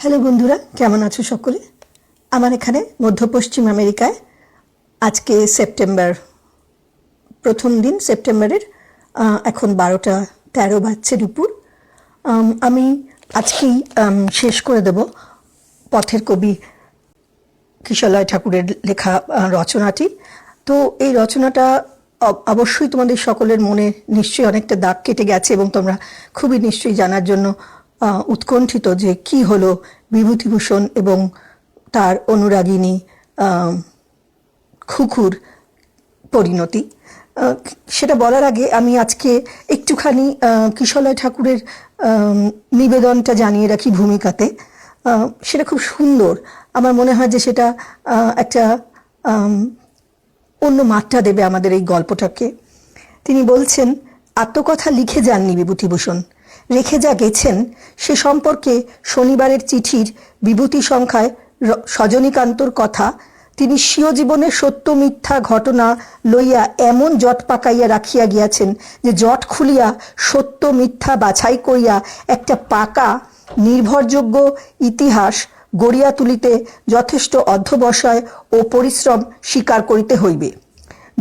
Hello বন্ধুরা, কেমন আছো সকলে? আমার এখানে মধ্য পশ্চিম আমেরিকায় আজকে সেপ্টেম্বর, প্রথম দিন সেপ্টেম্বরের এখন বারোটা তেরো বাজছে দুপুর। আমি আজকেই শেষ করে দেব পথের কবি কিশলয় ঠাকুরের লেখা রচনাটি। তো এই রচনাটা অবশ্যই তোমাদের সকলের মনে নিশ্চয়ই অনেকটা দাগ কেটে গেছে এবং তোমরা খুবই নিশ্চয়ই জানার জন্য উৎকণ্ঠিত যে কি হলো বিভূতিভূষণ এবং তার অনুরাগিনী খুকুর পরিণতি। সেটা বলার আগে আমি আজকে একটুখানি কিশলয় ঠাকুরের নিবেদনটা জানিয়ে রাখি ভূমিকাতে। সেটা খুব সুন্দর। আমার মনে হয় যে সেটা একটা অন্য মাত্রা দেবে আমাদের এই গল্পটাকে। তিনি বলছেন, আত্মকথা লিখে যাননি বিভূতিভূষণ। রেখে যা গেছেন, সে সম্পর্কে শনিবারের চিঠির বিভূতি সংখ্যায় সজনীকান্তর কথা, তিনি স্বীয় জীবনের সত্য মিথ্যা ঘটনা লইয়া এমন জট পাকাইয়া রাখিয়া গিয়াছেন যে জট খুলিয়া সত্য মিথ্যা বাছাই করিয়া একটা পাকা, নির্ভরযোগ্য ইতিহাস গড়িয়া তুলিতে যথেষ্ট অধ্যবসায় ও পরিশ্রম স্বীকার করিতে হইবে।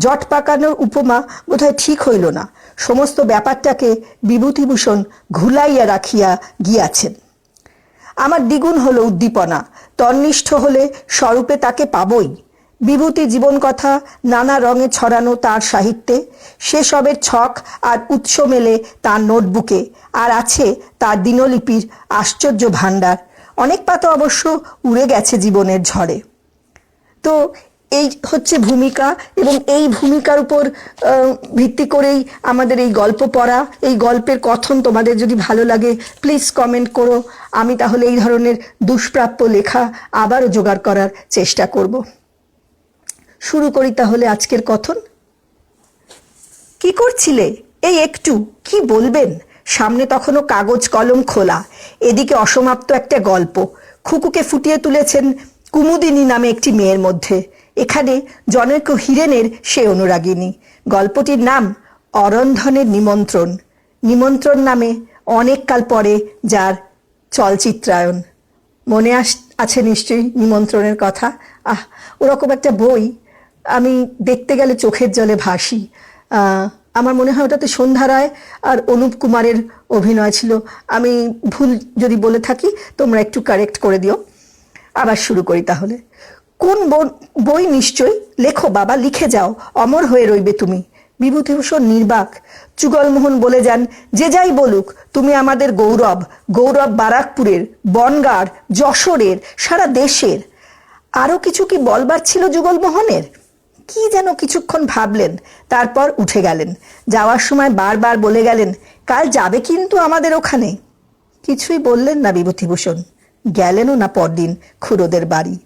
জট পাকানোর উপমা বোধহয় ঠিক হইল না। সমস্ত ব্যাপারটাকে বিভূতিভূষণ ঘুলাইয়া রাখিয়া গিয়াছেন। আমার দ্বিগুণ হলো উদ্দীপনা, তন্নিষ্ঠ হলে স্বরূপে তাকে পাবই। বিভূতি জীবন কথা নানা রঙে ছড়ানো তার সাহিত্যে সেসবের ছক আর উৎস মেলে তার নোটবুকে, আর আছে তার দিনলিপির আশ্চর্য ভাণ্ডার। অনেক পাতা অবশ্য উড়ে গেছে জীবনের ঝড়ে। তো এই হচ্ছে ভূমিকা এবং এই ভূমিকার উপর ভিত্তি করেই আমাদের এই গল্প পড়া। এই গল্পের কথন তোমাদের যদি ভালো লাগে প্লিজ কমেন্ট করো। আমি তাহলে এই ধরনের দুষ্প্রাপ্য লেখা আবারও জোগাড় করার চেষ্টা করব। শুরু করি তাহলে আজকের কথন। কি করছিলে? এই একটু, কি বলবেন? সামনে তখনও কাগজ কলম খোলা। এদিকে অসমাপ্ত একটা গল্প। খুকুকে ফুটিয়ে তুলেছেন কুমুদিনী নামে একটি মেয়ের মধ্যে। এখানে জনৈক হিরেনের সে অনুরাগিনী। গল্পটির নাম অরন্ধনের নিমন্ত্রণ। নিমন্ত্রণ নামে অনেককাল পরে যার চলচ্চিত্রায়ন। মনে আস, আছে নিশ্চয়ই নিমন্ত্রণের কথা? আহ ওরকম একটা বই। আমি দেখতে গেলে চোখের জলে ভাসি। আমার মনে হয় ওটাতে সন্ধ্যা রায় আর অনুপ কুমারের অভিনয় ছিল। আমি ভুল যদি বলে থাকি, তোমরা একটু কারেক্ট করে দিও। আবার শুরু করি তাহলে। কোন বই নিশ্চয় লেখো বাবা, লিখে যাও। অমর হয়ে রইবে তুমি। বিভূতিভূষণ নির্বাক, যুগলমোহন বলে যান, যে যাই বলুক, তুমি আমাদের গৌরব গৌরব বারাকপুরের বনগার যশোরের, সারা দেশের। আরও কিছু কি বলবার ছিল যুগলমোহনের? কি যেন কিছুক্ষণ ভাবলেন, তারপর উঠে গেলেন। যাওয়ার সময় বারবার বলে গেলেন, কাল যাবে কিন্তু আমাদের ওখানে? কিছুই বললেন না বিভূতিভূষণ। গেলেনও না পরদিন খুড়োদের বাড়ি।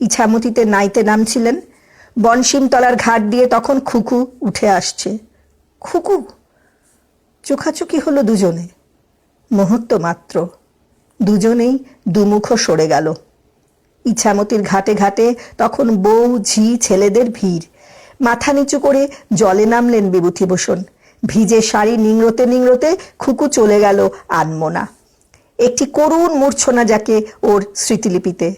ইছামতিতে নাইতে নামছিলেন। বনসিমতলার ঘাট দিয়ে তখন খুকু উঠে আসছে। খুকু, চোখাচোখি হলো দুজনে। মুহূর্ত মাত্র। দুজনেই দুমুখ সরে গেল। ইছামতির ঘাটে ঘাটে তখন বউ, ঝি, ছেলেদের ভিড়। মাথা নিচু করে জলে নামলেন বিভূতিভূষণ। ভিজে শাড়ি নিংড়তে নিংড়তে খুকু চলে গেল আনমোনা। একটি করুণ মূর্ছনা যাকে ওর স্মৃতিলিপিতে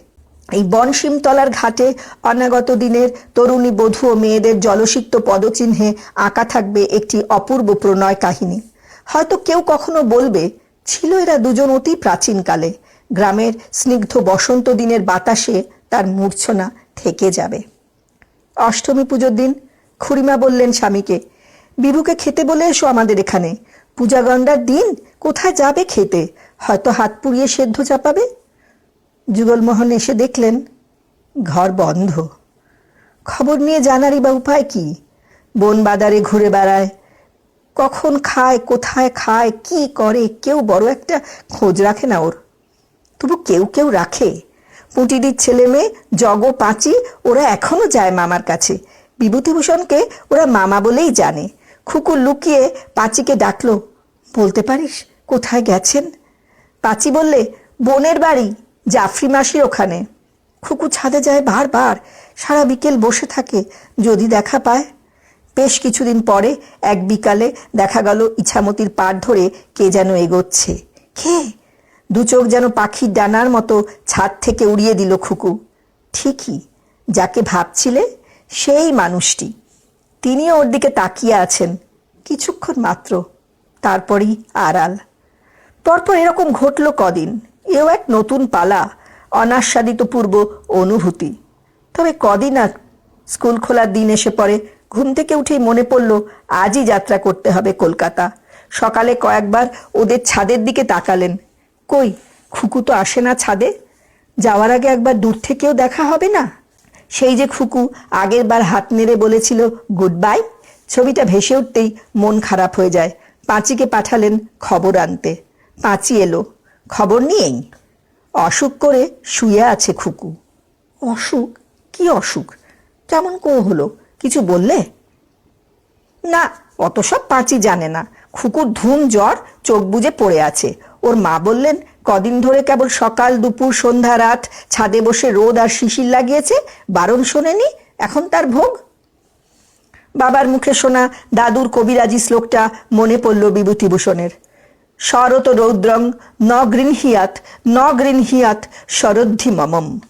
এই বনসিমতলার ঘাটে অনাগত দিনের তরুণী বধূ ও মেয়েদের জলসিক্ত পদচিহ্নে আঁকা থাকবে একটি অপূর্ব প্রণয় কাহিনী। হয়তো কেউ কখনো বলবে, ছিল এরা দুজন অতি প্রাচীনকালে। গ্রামের স্নিগ্ধ বসন্ত দিনের বাতাসে তার মূর্ছনা থেকে যাবে। অষ্টমী পুজোর দিন খুড়িমা বললেন স্বামীকে, বিভুকে খেতে বলে এসো আমাদের এখানে। পূজা গন্ডার দিন কোথায় যাবে খেতে? হয়তো হাত পুড়িয়ে সেদ্ধ চাপাবে? যুগলমোহন এসে দেখলেন ঘর বন্ধ। খবর নিয়ে জানারই বা উপায় কি? বন বাদারে ঘুরে বেড়ায়। কখন খায়, কোথায় খায়, কি করে, কেউ বড় একটা খোঁজ রাখে না ওর। তবু কেউ কেউ রাখে। পুঁটিদির ছেলে মেয়ে, জগ পাঁচি, ওরা এখনও যায় মামার কাছে। বিভূতিভূষণকে ওরা মামা বলেই জানে। খুকুর লুকিয়ে পাঁচিকে ডাকলো, বলতে পারিস, কোথায় গেছেন? পাঁচি বললে, বোনের বাড়ি। জাফরি মাসি ওখানে। খুকু ছাদে যায় বারবার, সারা বিকেল বসে থাকে, যদি দেখা পায়। বেশ কিছুদিন পরে এক বিকালে দেখা গেল ইছামতির পাড় ধরে কে যেন এগোচ্ছে। কে? দু চোখ যেন পাখির ডানার মতো ছাদ থেকে উড়িয়ে দিল খুকু। ঠিকই, যাকে ভাবছিলে সেই মানুষটি। তিনিও ওর দিকে তাকিয়ে আছেন, কিছুক্ষণ মাত্র, তারপরই আড়াল। পরপর এরকম ঘটল কদিন। এও এক নতুন পালা, অনাস্বাদিত পূর্ব অনুভূতি। তবে কদিন আর স্কুল খোলার দিন এসে পড়ে, ঘুম থেকে উঠেই মনে পড়ল, আজই যাত্রা করতে হবে কলকাতা। সকালে কয়েকবার ওদের ছাদের দিকে তাকালেন। কই, খুকু তো আসে না ছাদে? যাওয়ার আগে একবার দূর থেকেও দেখা হবে না? সেই যে খুকু আগের বার হাত নেড়ে বলেছিল গুড বাই ছবিটা ভেসে উঠতেই মন খারাপ হয়ে যায়। পাঁচিকে পাঠালেন খবর আনতে। পাঁচি এলো। খবর নিয়েই? অসুখ করে শুয়ে আছে খুকু। অসুখ? কি অসুখ? কেমন কো হলো কিছু বললে? না, অত সব পাঁচি জানে না। খুকুর ধুম জ্বর চোখ বুজে পড়ে আছে। ওর মা বললেন, কদিন ধরে কেবল সকাল, দুপুর, সন্ধ্যা, রাত ছাদে বসে রোদ আর শিশির লাগিয়েছে। বারণ শোনেনি? এখন তার ভোগ? বাবার মুখে শোনা দাদুর কবিরাজি শ্লোকটা মনে পড়ল বিভূতিভূষণের। শরত রৌদ্রং ন গৃহীয়াত ন গৃহীয়াত শরদ্ধি মমম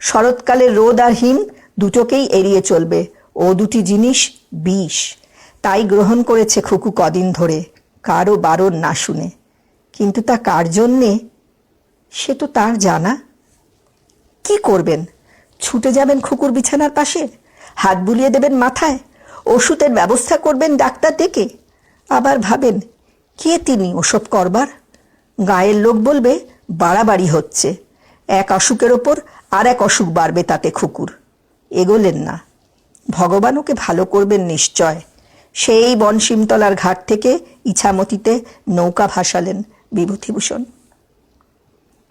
শরৎকালে রোদ আর হিম দুটোকেই এড়িয়ে চলবে। ও দুটি জিনিস বিষ। তাই গ্রহণ করেছে খুকু কদিন ধরে। কারও বারণ না শুনে। কিন্তু তা কার জন্যে? সে তো তার জানা। কি করবেন? ছুটে যাবেন খুকুর বিছানার পাশে? হাত বুলিয়ে দেবেন মাথায়? ওষুধের ব্যবস্থা করবেন ডাক্তার ডেকে? আবার ভাবেন কে তিনি ওসব করবার? গায়ের লোক বলবে, বাড়াবাড়ি হচ্ছে। এক অসুখের ওপর আর এক অসুখ বাড়বে তাতে খুকুর। এগোলেন না। ভগবান ওকে ভালো করবেন নিশ্চয়। সেই বনসিমতলার ঘাট থেকে ইছামতিতে নৌকা ভাসালেন বিভূতিভূষণ।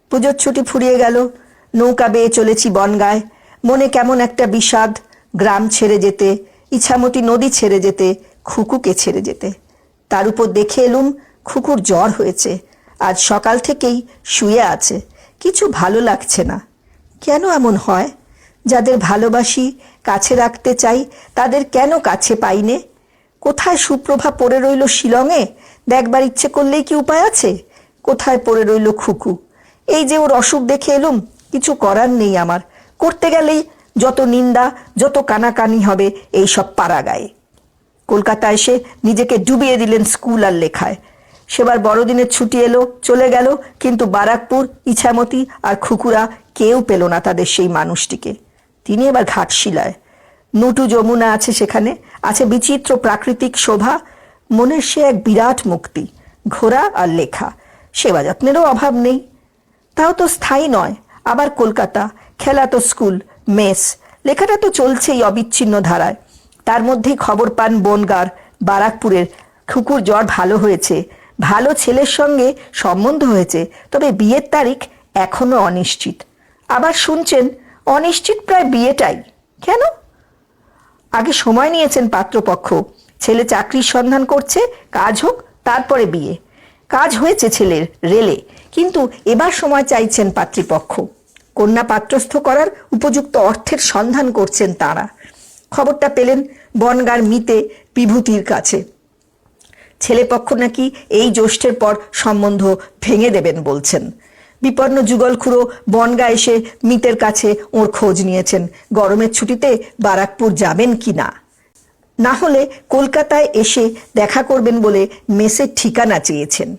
পুজোর ছুটি ফুরিয়ে গেল। নৌকা বেয়ে চলেছি বনগায়। মনে কেমন একটা বিষাদ। গ্রাম ছেড়ে যেতে, ইছামতি নদী ছেড়ে যেতে, খুকুকে ছেড়ে যেতে। তার উপর দেখে এলুম খুকুর জ্বর হয়েছে। আজ সকাল থেকেই শুয়ে আছে। কিছু ভালো লাগছে না। কেন এমন হয়? যাদের ভালোবাসি কাছে রাখতে চাই, তাদের কেন কাছে পাইনে? কোথায় সুপ্রভা পড়ে রইল শিলংয়ে? দেখবার ইচ্ছে করলেই কি উপায় আছে? কোথায় পড়ে রইল খুকু? এই যে ওর অসুখ দেখে এলুম, কিছু করার নেই আমার। করতে গেলেই যত নিন্দা, যত কানাকানি হবে, এই সব পাড়া গায়ে কলকাতা এসে নিজেকে ডুবিয়ে দিলেন স্কুল আর লেখায়। সেবার বড়দিনের ছুটি এলো, চলে গেল, কিন্তু বারাকপুর, ইছামতি আর খুকুরা কেউ পেল না তাদের সেই মানুষটিকে। তিনি এবার ঘাটশিলায়। নুটু যমুনা আছে সেখানে, আছে বিচিত্র প্রাকৃতিক শোভা, মনের সে এক বিরাট মুক্তি ঘোরা আর লেখা। সেবা যত্নেরও অভাব নেই। তাও তো স্থায়ী নয়, আবার কলকাতা খেলা তো স্কুল, মেস, লেখাটা তো চলছেই অবিচ্ছিন্ন ধারায়। তার মধ্যেই খবর পান বনগার বারাকপুরের। খুকুর জ্বর ভালো হয়েছে। ভালো ছেলের সঙ্গে সম্বন্ধ হয়েছে, তবে বিয়ের তারিখ এখনও অনিশ্চিত। আবার শুনছেন, অনিশ্চিত প্রায় বিয়েটাই। কেন? আগে সময় নিয়েছেন পাত্রপক্ষ। ছেলে চাকরির সন্ধান করছে, কাজ হোক, তারপরে বিয়ে। কাজ হয়েছে ছেলের, রেলে। কিন্তু এবার সময় চাইছেন পাত্রীপক্ষ। কন্যা পাত্রস্থ করার উপযুক্ত অর্থের সন্ধান করছেন তারা। খবরটা পেলেন বনগার মিতে বিভূতির কাছে। ছেলেপক্ষ নাকি এই জ্যৈষ্ঠের পর সম্বন্ধ ভেঙে দেবেন বলছেন। বিপন্ন যুগলখুড়ো বনগা এসে মিতের কাছে ওর খোঁজ নিয়েছেন। গরমের ছুটিতে বারাকপুর যাবেন কি না? না হলে কলকাতায় এসে দেখা করবেন বলে মেসের ঠিকানা চেয়েছেন।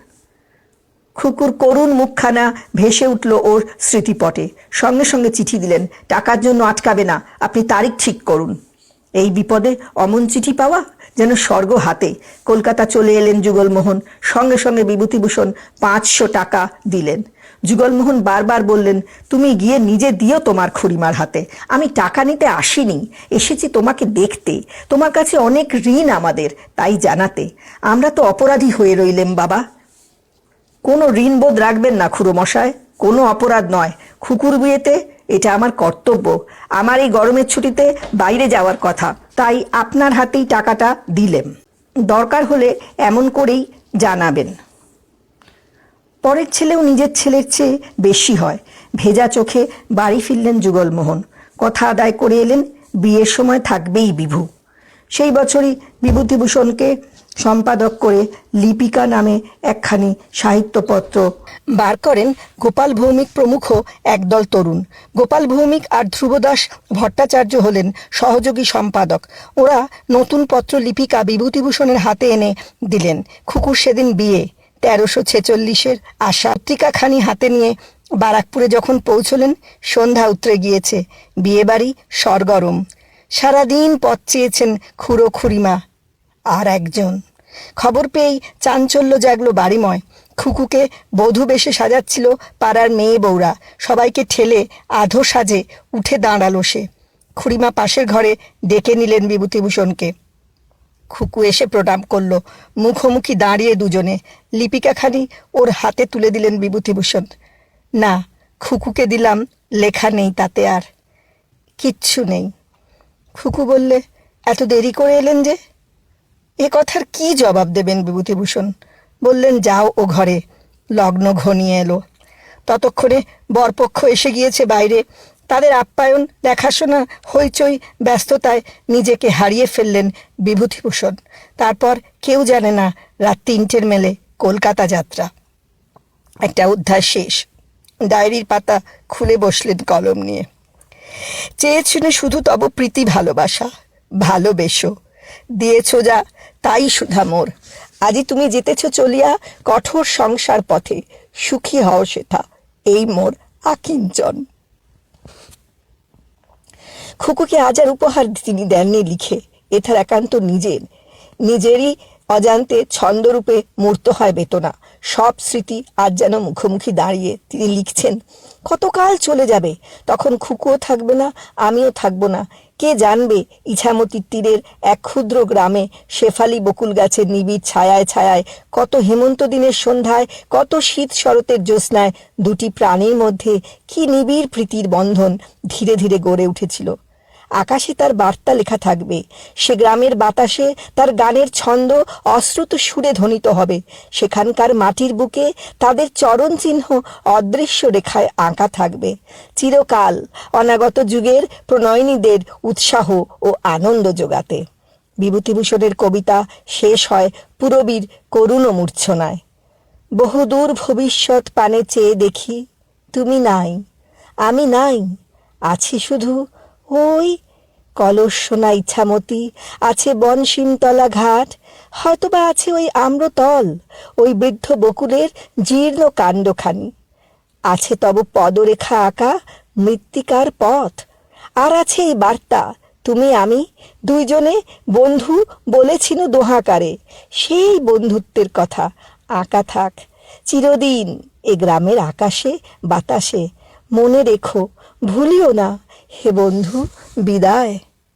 খুকুর করুণ মুখখানা ভেসে উঠল ওর স্মৃতিপটে। সঙ্গে সঙ্গে চিঠি দিলেন, টাকার জন্য আটকাবে না, আপনি তারিখ ঠিক করুন। এই বিপদে অমন চিঠি পাওয়া যেন স্বর্গ হাতে। কলকাতা চলে এলেন যুগলমোহন, সঙ্গে সঙ্গে বিভূতিভূষণ পাঁচশো টাকা দিলেন। যুগলমোহন বারবার বললেন, তুমি গিয়ে নিজে দিও তোমার খুড়িমার হাতে। আমি টাকা নিতে আসিনি, এসেছি তোমাকে দেখতে। তোমার কাছে অনেক ঋণ আমাদের, তাই জানাতে। আমরা তো অপরাধী হয়ে রইলেম বাবা। কোনো ঋণবোধ রাখবেন না খুড়ো মশায় কোনো অপরাধ নয়। খুকুর বিয়েতে এটা আমার কর্তব্য। আমার এই গরমের ছুটিতে বাইরে যাওয়ার কথা। তাই আপনার হাতেই টাকাটা দিলেম। দরকার হলে এমন করেই জানাবেন। পরের ছেলেও নিজের ছেলের চেয়ে বেশি হয়। ভেজা চোখে বাড়ি ফিরলেন যুগলমোহন। কথা আদায় করে এলেন, বিয়ের সময় থাকবেই বিভু। সেই বছরই বিভূতিভূষণকে সম্পাদক করে লিপিকা নামে একখানি সাহিত্যপত্র। বার করেন গোপাল ভৌমিক প্রমুখ একদল তরুণ। গোপাল ভৌমিক আর ধ্রুবদাস ভট্টাচার্য হলেন সহযোগী সম্পাদক। ওরা নতুন পত্র লিপিকা বিভূতিভূষণের হাতে এনে দিলেন। খুকুর সেদিন বিয়ে, তেরোশো ছেচল্লিশের আশা পত্রিকাখানি হাতে নিয়ে বারাকপুরে যখন পৌঁছলেন, সন্ধ্যা উতরে গিয়েছে। বিয়েবাড়ি সরগরম। সারাদিন পথ চেয়েছেন খুড়ো খুড়িমা, আর একজন। খবর পেয়েই চাঞ্চল্য জাগলো বাড়িময়। খুকুকে বধূ বেশে সাজাচ্ছিল পাড়ার মেয়ে বউরা। সবাইকে ঠেলে আধো সাজে উঠে দাঁড়াল সে। খুড়িমা পাশের ঘরে ডেকে নিলেন বিভূতিভূষণকে। খুকু এসে প্রণাম করল। মুখোমুখি দাঁড়িয়ে দুজনে। লিপিকাখানি ওর হাতে তুলে দিলেন বিভূতিভূষণ। না, খুকুকে দিলাম, লেখা নেই তাতে আর। কিচ্ছু নেই। খুকু বললে, এত দেরি করে এলেন যে? এ কথার কি জবাব দেবেন বিভূতিভূষণ? বললেন, যাও ও ঘরে। লগ্ন ঘনিয়ে এলো। ততক্ষণে বরপক্ষ এসে গিয়েছে বাইরে। তাদের আপ্যায়ন, দেখাশোনা, হইচই, ব্যস্ততায় নিজেকে হারিয়ে ফেললেন বিভূতিভূষণ। তারপর কেউ জানে না রাত তিনটের মেলে কলকাতা যাত্রা। একটা অধ্যায় শেষ। ডায়েরির পাতা খুলে বসলেন কলম নিয়ে। চেয়েছিল শুধু তব প্রীতি ভালোবাসা, ভালোবেসো। দিয়েছ যা তাই সুধা মোর। আজি তুমি যেতেছ চলিয়া কঠোর সংসার পথে, সুখী হও সেথা, এই মোর আকিঞ্চন। খুকুকে আজ আর উপহার তিনি দেননি লিখে, এথার একান্ত নিজের। নিজেরই অজান্তে ছন্দরূপে মূর্ত হয় বেতনা। সব স্মৃতি আজ যেন মুখোমুখি দাঁড়িয়ে তিনি লিখছেন, কতকাল চলে যাবে, তখন খুকুও থাকবে না, আমিও থাকব না। কে জানবে ইছামতির তীরের এক ক্ষুদ্র গ্রামে শেফালি বকুল গাছের নিবিড় ছায়ায় ছায়ায় কত হেমন্ত দিনের সন্ধ্যায়, কত শীত শরতের জ্যোৎস্নায় দুটি প্রাণীর মধ্যে কি নিবিড় প্রীতির বন্ধন ধীরে ধীরে গড়ে উঠেছিল। আকাশে তার বার্তা লেখা থাকবে। সে গ্রামের বাতাসে তার গানের ছন্দ অশ্রুত সুরে ধ্বনিত হবে। সেখানকার মাটির বুকে তাদের চরণ চিহ্ন অদৃশ্য রেখায় আঁকা থাকবে। চিরকাল অনাগত যুগের প্রণয়নীদের উৎসাহ ও আনন্দ যোগাতে বিভূতিভূষণের কবিতা শেষ হয় পুরবীর করুণ মূর্ছনায়। বহুদূর ভবিষ্যৎ পানে চেয়ে দেখি, তুমি নাই, আমি নাই, আছি শুধু ওই কলসোনা ইচ্ছামতি আছে বনসিমতলা ঘাট, হয়তোবা আছে ওই আম্রতল, ওই বৃদ্ধ বকুলের জীর্ণ কাণ্ডখানি। আছে তব পদরেখা আঁকা মৃত্তিকার পথ। আর আছে এই বার্তা, তুমি, আমি, দুইজনে বন্ধু বলেছিল দোহাকারে। সেই বন্ধুত্বের কথা, আঁকা থাক। চিরদিন এ গ্রামের আকাশে, বাতাসে, মনে রেখো, ভুলিও না হে বন্ধু বিদায়।